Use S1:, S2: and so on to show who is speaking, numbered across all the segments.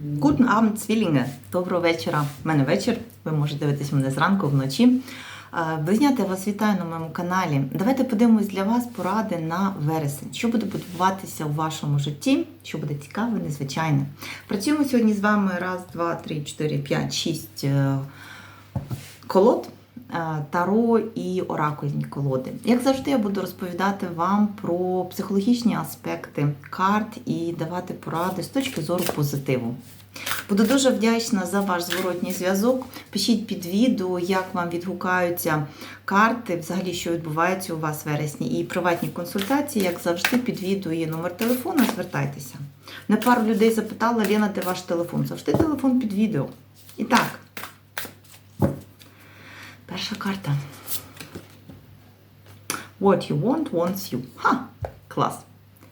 S1: Guten Abend, Zwillinge! Доброго вечора. У мене вечір. Ви можете дивитися мене зранку вночі. Близняти, я вас вітаю на моєму каналі. Давайте подивимось для вас поради на вересень. Що буде відбуватися у вашому житті, що буде цікаве, незвичайне. Працюємо сьогодні з вами раз, два, три, чотири, п'ять, шість е, колод. Е, Таро і оракульні колоди. Як завжди, я буду розповідати вам про психологічні аспекти карт і давати поради з точки зору позитиву. Буду дуже вдячна за ваш зворотній зв'язок. Пишіть під відео, як вам відгукаються карти, взагалі, що відбувається у вас в вересні. І приватні консультації, як завжди, під відео є номер телефону, звертайтеся. Не пару людей запитала, Лена, де ваш телефон? Завжди телефон під відео. І так, перша карта. What you want, wants you. Ха! Клас.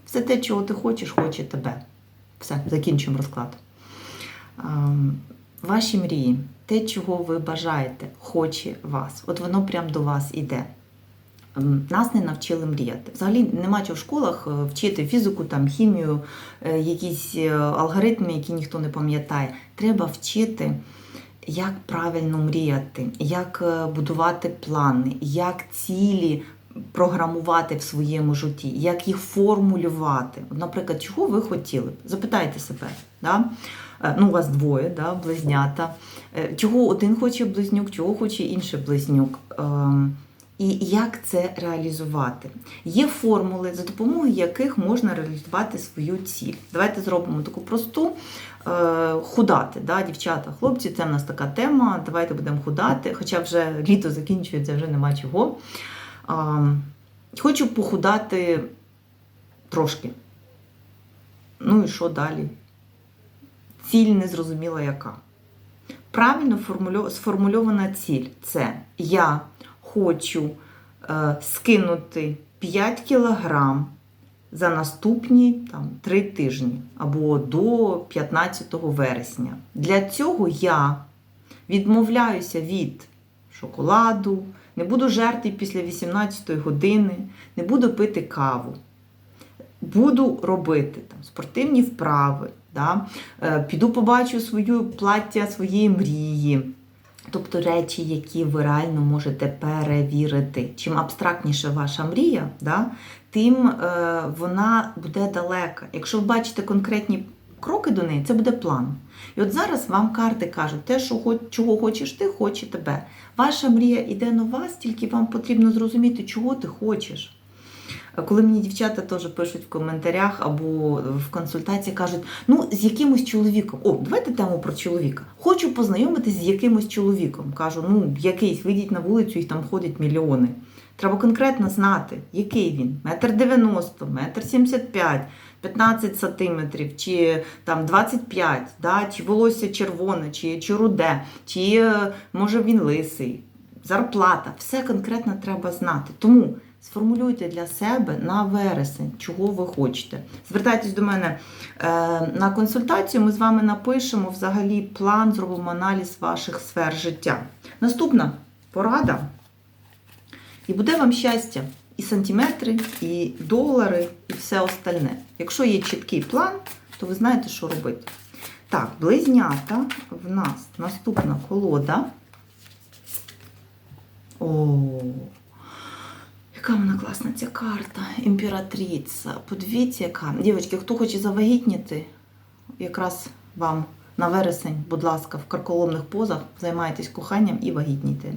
S1: Все те, чого ти хочеш, хоче тебе. Все, закінчуємо розклад. Ем, Ваші мрії, те, чого ви бажаєте, хоче вас. От воно прямо до вас іде. Ем, Нас не навчили мріяти. Взагалі нема чого в школах е, вчити фізику, там, хімію, е, якісь е, алгоритми, які ніхто не пам'ятає. Треба вчити, як правильно мріяти, як е, будувати плани, як цілі програмувати в своєму житті, як їх формулювати. Наприклад, чого ви хотіли? б? Запитайте себе. Да? Е, Ну, у вас двоє, да, близнята. Е, Чого один хоче близнюк, чого хоче інший близнюк. І як це реалізувати? Є формули, за допомогою яких можна реалізувати свою ціль. Давайте зробимо таку просту е, худати. Да, Дівчата, хлопці, це в нас така тема. Давайте будемо худати, хоча вже літо закінчується, вже нема чого. Хочу похудати трошки. Ну і що далі? Ціль незрозуміла яка. Правильно сформульована ціль це я хочу е, скинути 5 кілограм за наступні там, 3 тижні або до 15 вересня. Для цього я відмовляюся від шоколаду, не буду жерти після 18 години, не буду пити каву. Буду робити там, спортивні вправи, да? е, піду побачу свою плаття своєї мрії. Тобто речі, які ви реально можете перевірити. Чим абстрактніша ваша мрія, да, тим е, вона буде далека. Якщо ви бачите конкретні кроки до неї, це буде план. І от зараз вам карти кажуть, те, що чого хочеш ти, хоче тебе. Ваша мрія йде на вас, тільки вам потрібно зрозуміти, чого ти хочеш. Коли мені дівчата теж пишуть в коментарях або в консультації, кажуть, ну з якимось чоловіком. О, давайте тему про чоловіка. Хочу познайомитись з якимось чоловіком. Кажу, ну якийсь, вийдіть на вулицю, їх там ходять мільйони. Треба конкретно знати, який він. Метр дев'яносто, метр сімдесят п'ять, 15 сантиметрів, чи там 25, да? чи волосся червоне, чи, чи руде, чи е, може він лисий. Зарплата, все конкретно треба знати. Тому сформулюйте для себе на вересень, чого ви хочете. Звертайтесь до мене е, на консультацію, ми з вами напишемо взагалі план, зробимо аналіз ваших сфер життя. Наступна порада. І буде вам щастя, і сантиметри, і долари, і все остальне. Якщо є чіткий план, то ви знаєте, що робити. Так, близнята в нас наступна колода. О, яка вона класна ця карта. Імператриця. Подивіться, яка. Дівчатки, хто хоче завагітніти, якраз вам на вересень, будь ласка, в карколомних позах займайтесь коханням і вагітніте.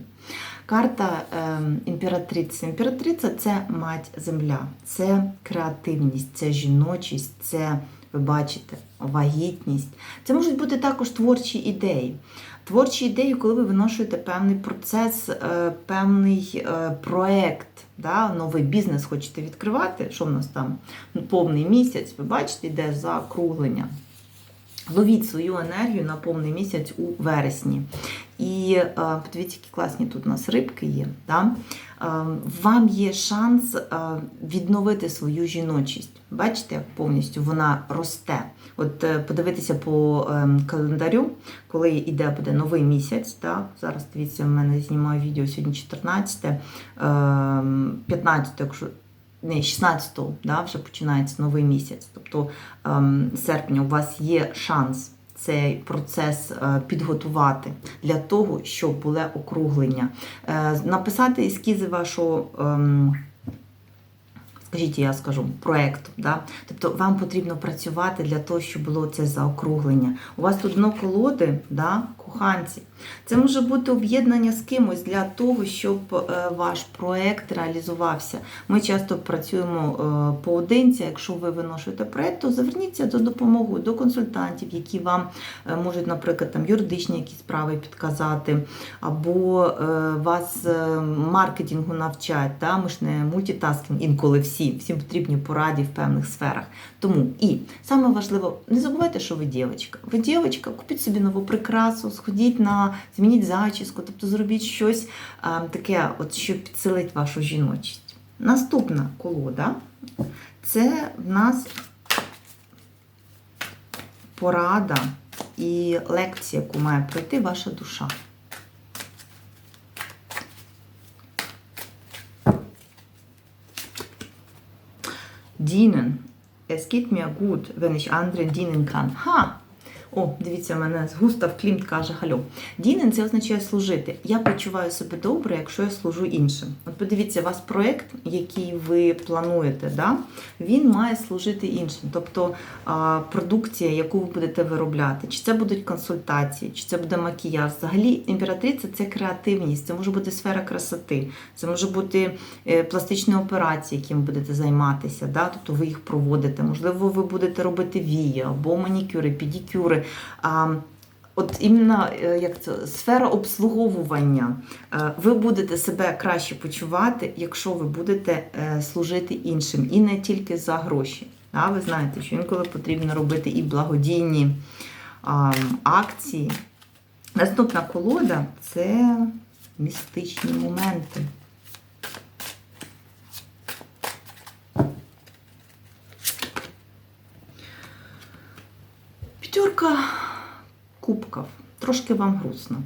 S1: Карта е, імператриця. Імператриця це мать земля, це креативність, це жіночість, це, ви бачите, вагітність. Це можуть бути також творчі ідеї. Творчі ідеї, коли ви виношуєте певний процес, е, певний е, проект, да, новий бізнес хочете відкривати. Що в нас там Ну, повний місяць, ви бачите, йде закруглення. Ловіть свою енергію на повний місяць у вересні. І е, подивіться, які класні тут у нас рибки є. Да? Вам є шанс відновити свою жіночість. Бачите, як повністю вона росте. От е, подивитися по е, календарю, коли йде буде новий місяць. Да? Зараз дивіться, в мене знімаю відео сьогодні 14, е, 15, якщо не 16-го, да, вже починається новий місяць. Тобто ем, серпня у вас є шанс цей процес е, підготувати для того, щоб було округлення. Е, Написати ескізи вашого. ем, Скажіть, я скажу, проекту. Да? Тобто вам потрібно працювати для того, щоб було це заокруглення. У вас тут дно колоди, да? Коханці. Це може бути об'єднання з кимось для того, щоб е, ваш проект реалізувався. Ми часто працюємо е, поодинці. Якщо ви виношуєте проект, то зверніться за допомогою до консультантів, які вам е, можуть, наприклад, там юридичні якісь справи підказати, або вас маркетингу навчать. Да? Ми ж не мультитаскінг інколи всі, всім потрібні пораді в певних сферах. Тому і саме важливо, не забувайте, що ви дівчинка. Ви дівчинка, купіть собі нову прикрасу, сходіть на змініть зачіску, тобто зробіть щось а, таке, от, що підсилить вашу жіночість. Наступна колода це в нас порада і лекція, яку має пройти ваша душа. Dienen. Es geht mir gut, wenn ich anderen dienen kann. Ха! О, дивіться, мене Густав Клімт каже Хальо. Дінен це означає служити. Я почуваю себе добре, якщо я служу іншим. От подивіться, у вас проєкт, який ви плануєте, да? він має служити іншим. Тобто продукція, яку ви будете виробляти, чи це будуть консультації, чи це буде макіяж. Взагалі, імператриця це креативність, це може бути сфера красоти, це може бути е, пластичні операції, якими будете займатися. Да? Тобто ви їх проводите. Можливо, ви будете робити вії або манікюри, педикюри. А, От іменно е, як це сфера обслуговування. Е, Ви будете себе краще почувати, якщо ви будете е, служити іншим, і не тільки за гроші. Да, Ви знаєте, що інколи потрібно робити і благодійні а, акції. Наступна колода це містичні моменти. П'ятерка кубків. Трошки вам грустно.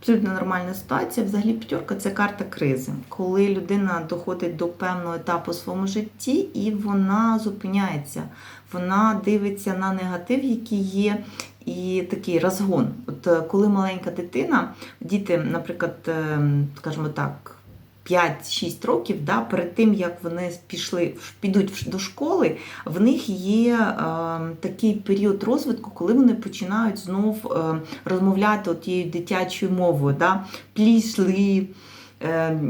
S1: Абсолютно нормальна ситуація. Взагалі п'ятерка це карта кризи, коли людина доходить до певного етапу в своєму житті і вона зупиняється. Вона дивиться на негатив, який є, і такий розгон. От е, коли маленька дитина, діти, наприклад, е, скажімо так. 5-6 років, да, перед тим як вони пішли, підуть до школи, в них є е, такий період розвитку, коли вони починають знов е, розмовляти тією дитячою мовою. Да? Плішли, е,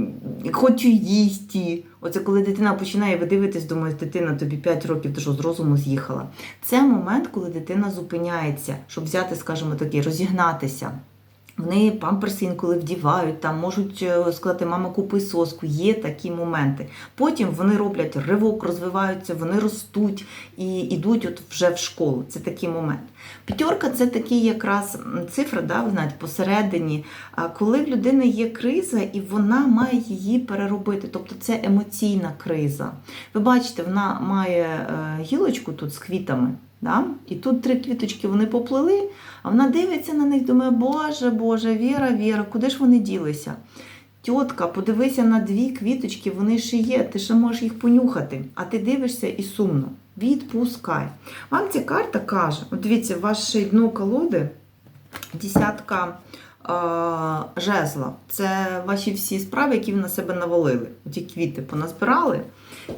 S1: хочу їсти. Оце коли дитина починає ви дивитесь, думає, дитина тобі 5 років, ти що з розуму з'їхала. Це момент, коли дитина зупиняється, щоб взяти, скажімо таки, розігнатися. Вони памперси інколи вдівають, там можуть е, сказати, мама, купи соску. Є такі моменти. Потім вони роблять ривок, розвиваються, вони ростуть і йдуть от вже в школу. Це такий момент. П'ятерка це такий якраз цифра, да, ви знаєте, посередині, коли в людини є криза і вона має її переробити. Тобто це емоційна криза. Ви бачите, вона має е, гілочку тут з квітами. Да? І тут три квіточки вони поплили, а вона дивиться на них, думає, Боже, Боже, Віра, Віра, куди ж вони ділися? Тітка, подивися на дві квіточки, вони ще є, ти ще можеш їх понюхати, а ти дивишся і сумно. Відпускай. Вам ця карта каже: от дивіться, ваше дно колоди, десятка жезла. Це ваші всі справи, які ви на себе навалили. Ті квіти поназбирали.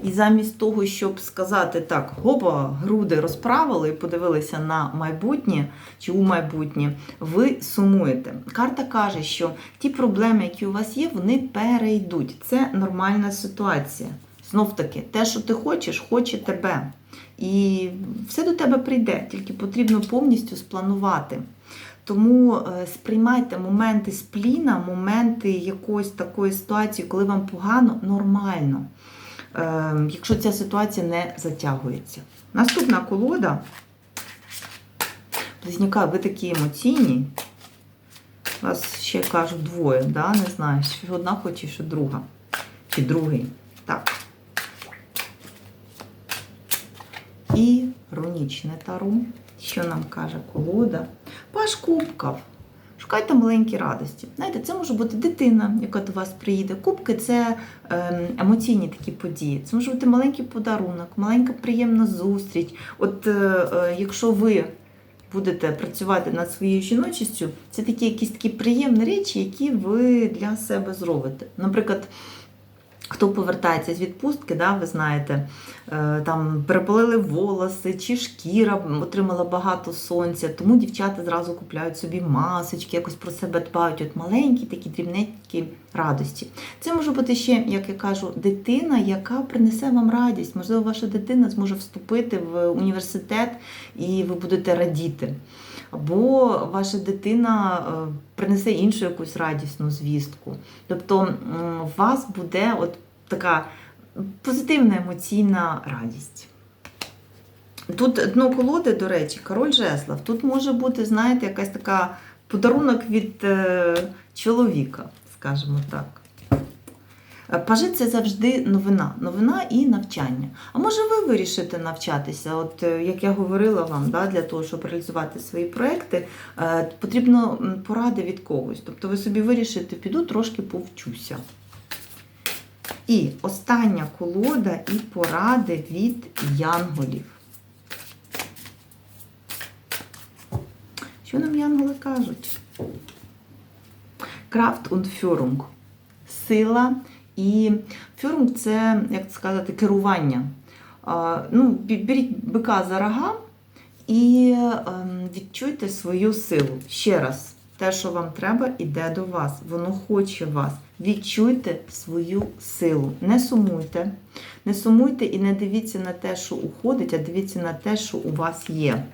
S1: І замість того, щоб сказати так, гопа, груди розправили і подивилися на майбутнє чи у майбутнє, ви сумуєте. Карта каже, що ті проблеми, які у вас є, вони перейдуть. Це нормальна ситуація. Знов таки, те, що ти хочеш, хоче тебе. І все до тебе прийде, тільки потрібно повністю спланувати. Тому е, сприймайте моменти спліна, моменти якоїсь такої ситуації, коли вам погано, нормально. Е, якщо ця ситуація не затягується. Наступна колода. Близнюка, ви такі емоційні. Вас ще кажуть двоє, да? не знаю, що одна хоче, що друга. Чи другий. Так. І рунічне таро. Що нам каже колода? Паш кубків. Шукайте маленькі радості. Знаєте, це може бути дитина, яка до вас приїде. Кубки це ем, емоційні такі події. Це може бути маленький подарунок, маленька приємна зустріч. От е, е, якщо ви будете працювати над своєю жіночістю, це такі якісь такі приємні речі, які ви для себе зробите. Наприклад, хто повертається з відпустки, да, ви знаєте, е, там перепалили волоси чи шкіра отримала багато сонця, тому дівчата зразу купляють собі масочки, якось про себе дбають. От маленькі, такі дрібненькі радості. Це може бути ще, як я кажу, дитина, яка принесе вам радість. Можливо, ваша дитина зможе вступити в університет і ви будете радіти. Або ваша дитина е, принесе іншу якусь радісну звістку. Тобто у вас буде от така позитивна емоційна радість. Тут дно колоди, до речі, король жеслав. Тут може бути, знаєте, якась така подарунок від е, чоловіка, скажімо так. Е, Пажи це завжди новина, новина і навчання. А може ви вирішите навчатися? От е, як я говорила вам, да, для того, щоб реалізувати свої проекти, е, потрібно поради від когось. Тобто ви собі вирішите, піду трошки повчуся. І остання колода і поради від янголів. Що нам янголи кажуть? Крафт und Führung. Сила і Führung – це, як сказати, керування. Ну, беріть бика за рога і ем, відчуйте свою силу. Ще раз, те, що вам треба, іде до вас. Воно хоче вас. Відчуйте свою силу. Не сумуйте. Не сумуйте і не дивіться на те, що уходить, а дивіться на те, що у вас є.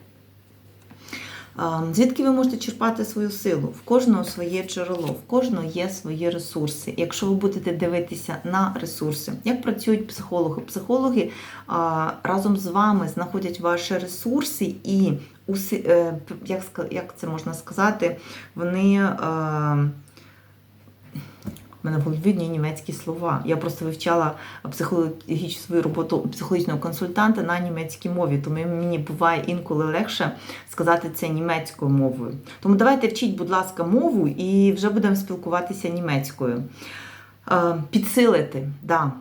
S1: Звідки ви можете черпати свою силу? В кожного своє джерело, в кожного є свої ресурси. Якщо ви будете дивитися на ресурси, як працюють психологи? Психологи разом з вами знаходять ваші ресурси і е, як, як це можна сказати, вони. В мене були відні німецькі слова. Я просто вивчала психологічну свою роботу психологічного консультанта на німецькій мові, тому мені буває інколи легше сказати це німецькою мовою. Тому давайте вчіть, будь ласка, мову і вже будемо спілкуватися німецькою. Е, Підсилити, да.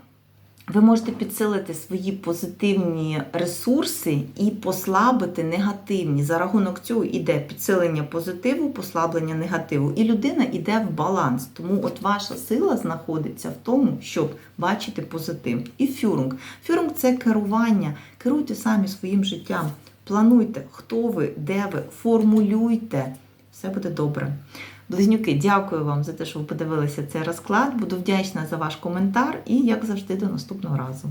S1: Ви можете підсилити свої позитивні ресурси і послабити негативні. За рахунок цього йде підсилення позитиву, послаблення негативу. І людина йде в баланс. Тому от ваша сила знаходиться в тому, щоб бачити позитив. І фюрунг. Фюрунг це керування. Керуйте самі своїм життям. Плануйте, хто ви, де ви, формулюйте. Все буде добре. Близнюки, дякую вам за те, що ви подивилися цей розклад. Буду вдячна за ваш коментар і, як завжди, до наступного разу.